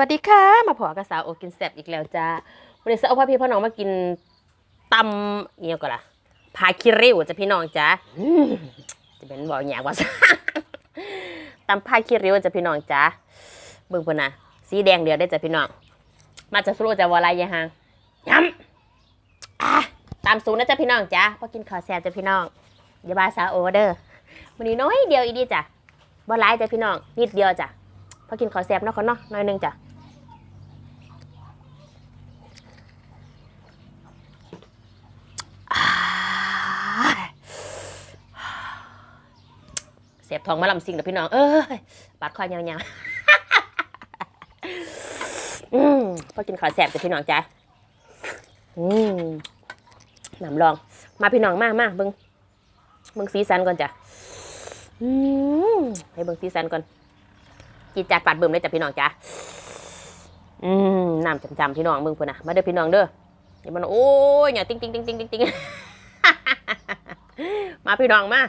วัสดีค่ะ มาพอกับสาวโอกินแซบอีกแล้วจ้าวันนี้สาวเอพ่อพี่พ่อน้องมากินตำเงี้ยก่อนละพาคิริวจ้ะพี่น้องจ้าจะเป็นบอกอย่างว่าตำพาคิริวจ้ะพี่น้องจ้าเบิ่งพนนะสีแดงเดียวได้จ้ะพี่น้อง มาจากสโลจะวอลายยายหางย้ำตามสูตรนะจ้ะพี่น้องจ้าพอกินข้าวแซ่บจ้ะพี่น้องอย่าบาสาวโอเด้อวันนี้น้อยเดียวอีดีจ้ะบ่ร้ายจ้ะพี่น้องนิดเดียวจ้ะพอกินขอแซบเนาะคนเนาะน้อยนึงจ้ะอ่าเสีย บทองมาลำซิงเด้อพี่น้อง เอ้ยปาดคอยาวๆอืมพอกินขอแซบจ้ะพี่น้องจ้ะอืมน้ำลอง มาพี่น้องมากมาเบิ้งเบิ้งสีสันก่อนจ้ะอืมให้เบิ้งสีสันก่อนจีดจัดปัดเบิ่มเลยจ้ะพี่น้องจ้ะอืมน้ำจำๆพี่น้องมึงพุ่นะมาเด้อพี่น้องเด้ออย่ามันโอ้ยอย่าติ๊งติ๊งติ๊งติ๊งติ๊งติ๊งมาพี่น้องมา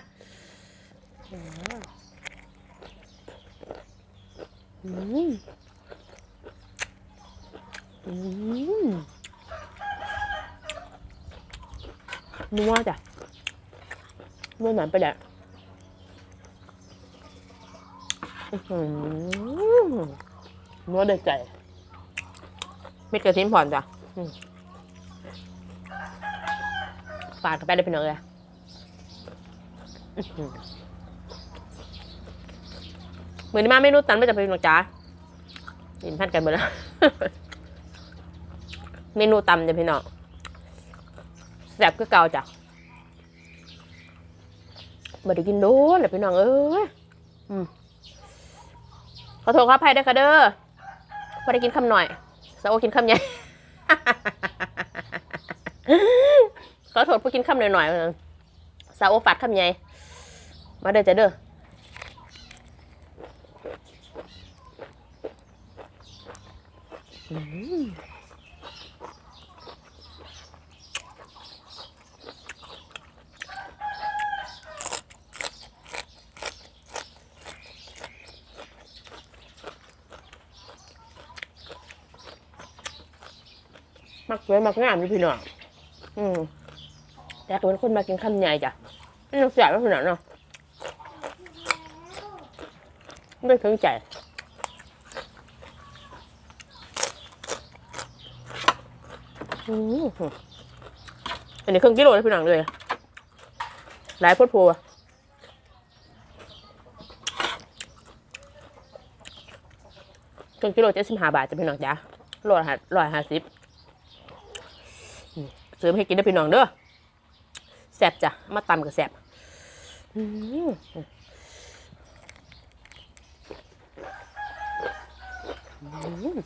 อืมอืมนัวจ้ะนัวหนานไปแหละอื้อหือนัวเด็ดใจเม็ดกระทิ้นผ่อนจ้ะอืมฝาดเข้าไปได้พี่น้องเลยอื้อหือเห มือนมาไม่รู้ตันไม่จะเป็นพี่น้องจ้าเห็นพันกันหมดแล้วเมนูตำจ้ะพี่น้องแซ่บก็เก่าจ้ะมาได้กินโดนเลยพี่น้องเอ้ยอขอโทษขออภัยด้วยค่ะเด้อพอได้กินคำหน่อยสาวกินคำใหญ่ขอโทษผู้กินคำหน่อยๆสาวโอฝาดคำใหญ่มาเด้อจ้ะเด้อ มักสวยมักงามอยู่พี่น้องอืมแต่ก็เป็นคนมากินคำใหญ่จ้ะนี่น้ำเสียบแล้วพี่น้องเนาะไม่ถึงใจ อันนี้ครึ่งกิโลแล้วพี่น้องเลยหลายพดโพอะครึ่งกิโลเจ็ดสิบห้าบาทจะพี่น้องจ้ะโลละร้อยห้าสิบซื้อมาให้กินได้อพี่น้องเด้อแซบจ้ะ มาตำกับแซบอืมอืม อืม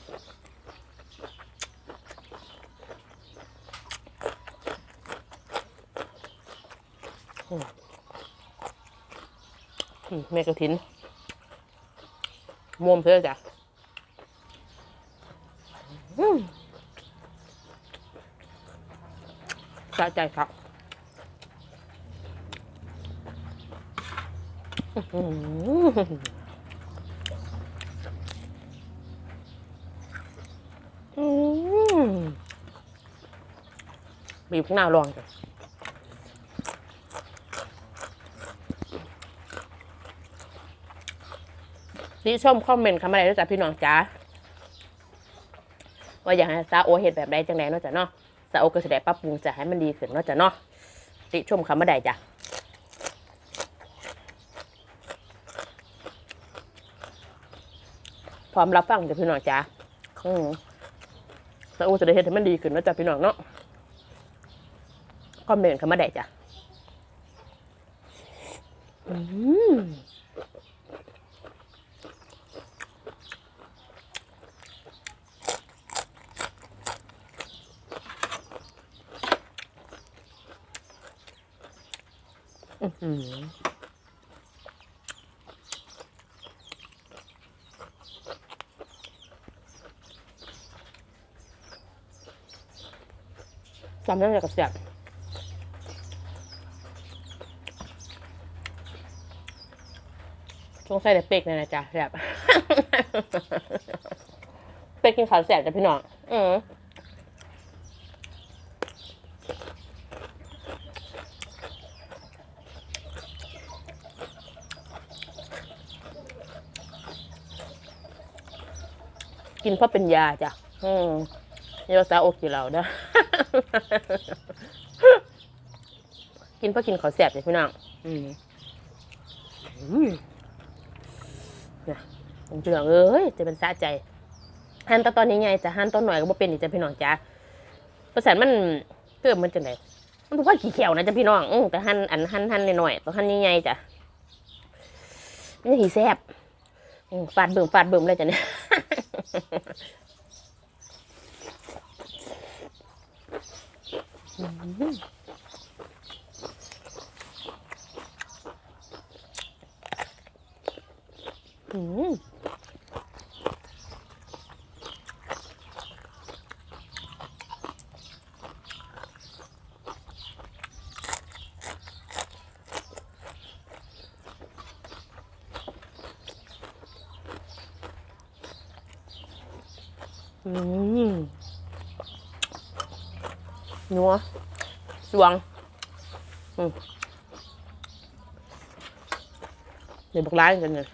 แม่กระถินม่วมเพื่อจ้ะสะใจครับบีบข้างหน้าลองจ้ะ นี่ชมคอมเมนต์คำอะไรด้วยจ้ะพี่น้องจ้าว่าอยากให้ซาโอเห็ดแบบใดจังไหนเนาะจ้ะเนาะซาโอก็แสไดงปรับปรุงจะให้มันดีขึ้นเนาะจ้ะเนาะติชมคำว่าใดจ้ะพร้อมรับฟังจ้ะพี่น้องจ้าอืมซาโอจะได้เห็ดให้มันดีขึ้นเนาะจ้ะพี่น้องเนาะคอมเมนต์คำว่าใดจ้ะอืม อื้อหือจำได้เลยกับเสียบสงสัยเด็กเป็กเลยนะจ๊ะเสียบไปกินขาวแสบจ้ะพี่น้อง อืม กินเพราะเป็นยาจ้ะอืมเยาสาอกอยู่เราเด้กินเพราะกินข้าแสบจ้ะพี่น้องอืมอืมเนี่ยผมเจืองเอ้ยจะเป็นสะใจหันแตตอนนี้ไงจะหันตอนหน่อยก็บ่เป็นอีกจ้ะพี่น้องจ้าเพระฉะนั้นมันเกิดมันจังไดมันทุกว่าขี้เขียวนะจ้ะพี่น้องอืแต่หันอันหันหันหน่อยๆต้องหันใหญ่ๆจ้ะมันจะขี้แซ่บฟาดเบิ่มฟาดเบิ่มเลยจ้ะเนี่ย อืม อืมนัวสวงเดี๋ยวบอกร้านกันเลย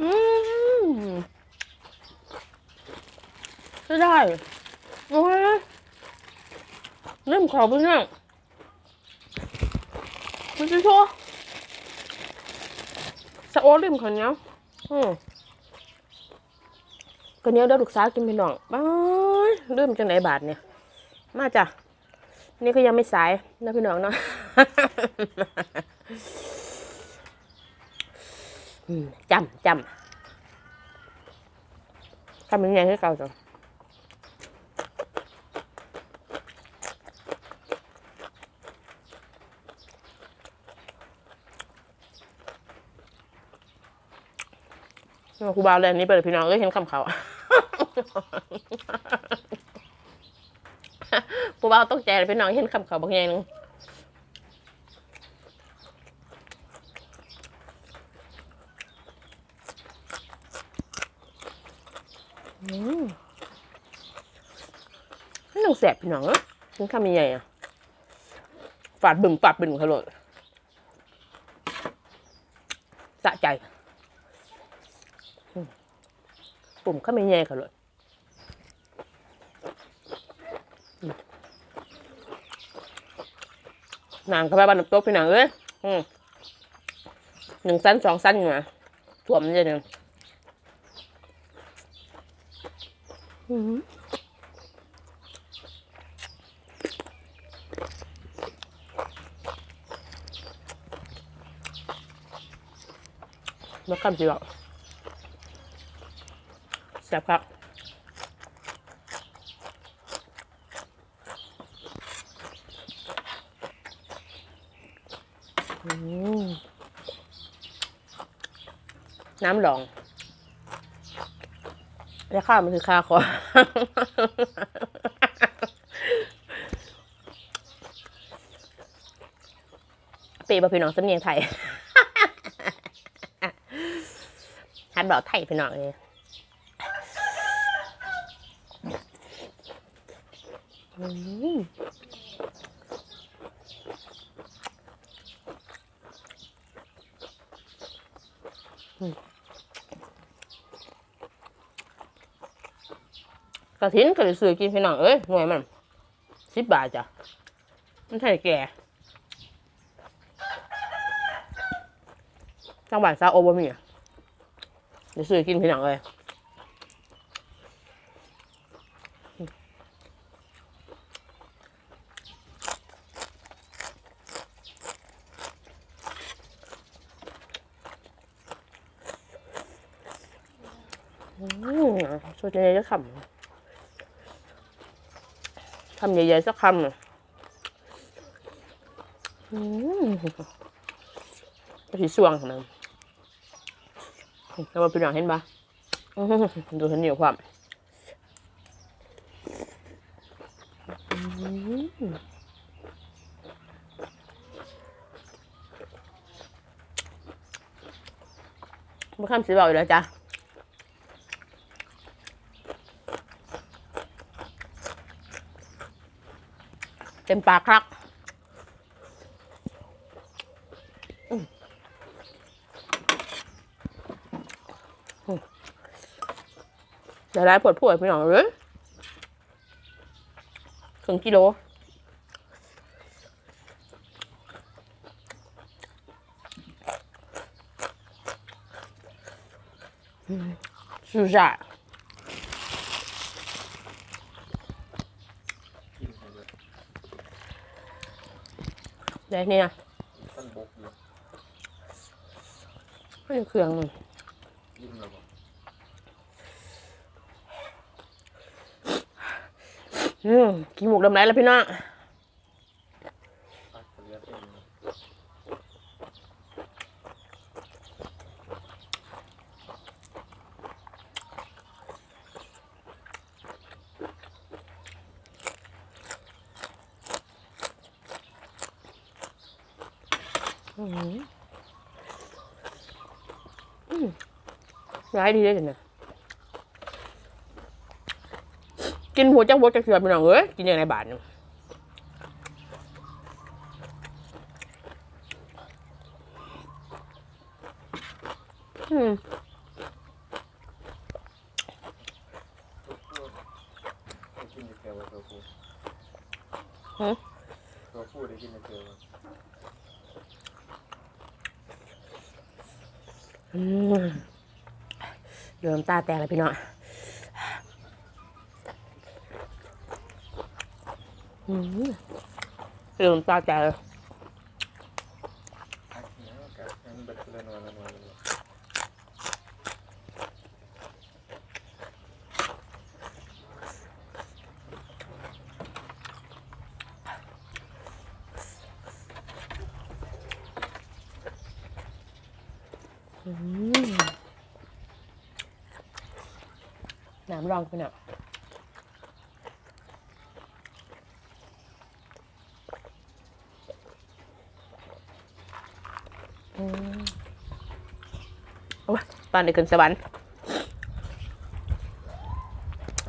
อืมจะได้โอ้ย เริ่ม ขอไปเนี่ยมันจะชัวสะโอริมข้าวเนี้ยอืมข้าวเนี้ยวเดี๋ยวลูกสาวกินไปหน่องบ้าเริ่มจังไหนบาทเนี่ย มาจ้ะนี่ก็ยังไม่สายนะพี่น้องเนาะอืมจำจำทำยังไงให้เก่าจ้ะ ครูบาเรียนนี้เปิดพี่น้องก็เห็นคำเขาครูบาตกใจเลยพี่น้องเห็นคำเขาบางอย่างนึงไม่ต้องแสบพี่น้องเอ้ยกินคำใหญ่อะฝาดบึมฝาดบึมขาเลยสะใจ ปุ่มเข้าไม่แย่ค่ะเลยอืมนางเข้าไปบ้านน้ำตกพี่นางเอ้ยหนึ่งสั้นสองสั้นอยู่นะถ่วมเลยเนี่ยอืมแล้วคำจีบ แซ่บครับน้ำหลองแล้วข้าวมันคือข้าวขอปีบะพี่น้องสำเนียงไทยฮัดบอกไทยพี่น้องเลย อืมอืม กระถินก็เลยซื้อกินพี่น้องเอ้ยหน่วยมันสิบบาทจ้ะมันใช่แก่จังหวัดซาโอบะมี่เดี๋ยวซื้อกินพี่น้องเลย อื มช่วยใหญ่ๆสักคำคำใหญ่ๆสักคำน่ะอืมไปที่ช่วงของมันแล้วมาเป็นหนังเห็นปะอื้อหือดูฉันเหนียวความมมาข้ามสีบอกอยู่แล้วจ้ะ เต็มปากครับเดี๋ยวได้ปวดปวดไปหน่อยเลยถึงกิโลสุดยอด 对，นี่นะต้นบกอยู่ไม่เครื่องมันยิ้มแล้วบ่อืมกินหมูดำไรแล้วพี่น้อง ปักเกลียดเอง อืมอืม ร้ายดีเลยเนี่ยกินหัวจักบดจักเสือพี่น้องเอ้ยกินอย่างไรบาทเนึงอืม ได้กินในเกลือตัวผู้ ฮะ ตัวผู้ได้กินในเกลือ อืม เดี๋ยวน้ำตาแตกเลยพี่น้องอืมเดี๋ยวน้ำตาแตกเลย พักเนี้ยกับยังเบ็ดเล่นวันละวันเลย อืม น้ำรองพี่น้องอืมโอ้ยตอนเด็กขึ้นสวรรค์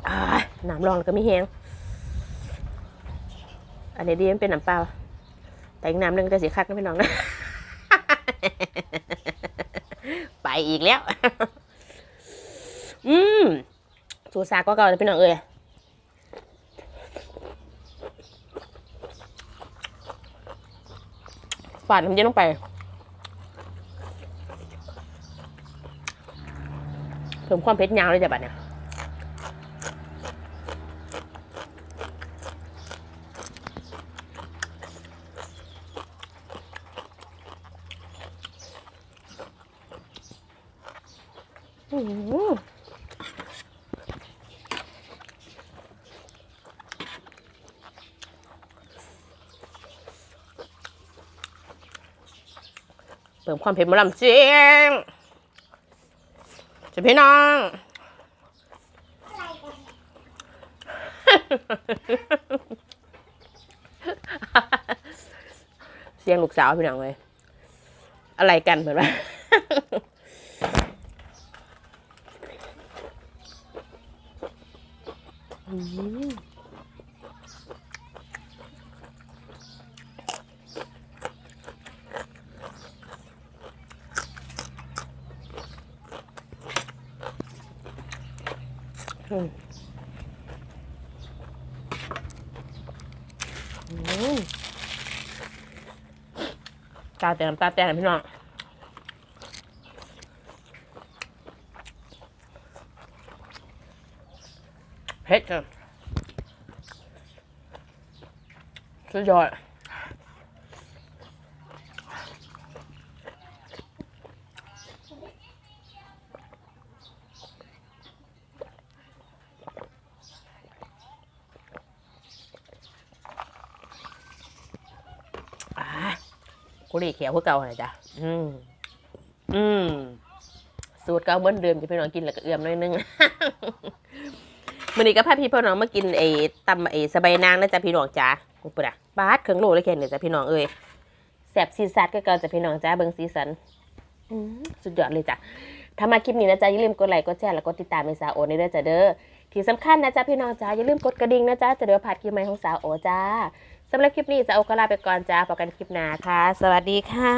อ่าน้ำรองแล้วก็ไม่แห้งอันนี้ดีมันเป็นน้ำเปล่า แต่อีกน้ำหนึงจะสีคักนะพี่น้องนะ ไปอีกแล้ว อืม สูซาก็เก่าเลยพี่น้องเอ้ยฝาดน้ำเย็นลงไปเพิ่มความเผ็ดยาวเลยจ้ะบัดเนี่ยอื้อ เพิ่มความเผ็ดมาลำเสียงจะพี่น้องเสียงลูกสาวพี่น้องเลยอะไรกันเหมือนว่าอืมอืมอืม ตาแต่น้ำตาแต่พี่น้องเผ็ดจังสุดยอด กูรีเขียวพวกเก่าหน่อยจ้ะอืมอืมสูตรเก่าเหมือนเดิมจะพี่น้องกินแล้วก็เอื้อมหน่อยนึงมื้อนี้ก็พาพี่พ่อน้องมากินไอ้ตำไอ้สบายนางนะจ๊ะพี่น้องจ้ากูปะบาดเครื่องโลเลยแค่นี้จ้ะพี่น้องเอ้ยแซ่บซีซัดก็เก่าจ้ะพี่น้องจ้าเบิ่งสีสันอื้อสุดยอดเลยจ้ะถ้ามาคลิปนี้นะจ๊ะอย่าลืมกดไลค์กดแชร์แล้วก็ติดตามในสาวโอในเด้อจ้ะเด้อที่สำคัญนะจ๊ะพี่น้องจ้าอย่าลืมกดกระดิ่งนะจ๊ะจะเดี๋ยวผ่านคลิปใหม่ของสาวโอจ้า สำหรับคลิปนี้สาวโอก็ลาไปก่อนจ้าพบกันคลิปหน้าค่ะ สวัสดีค่ะ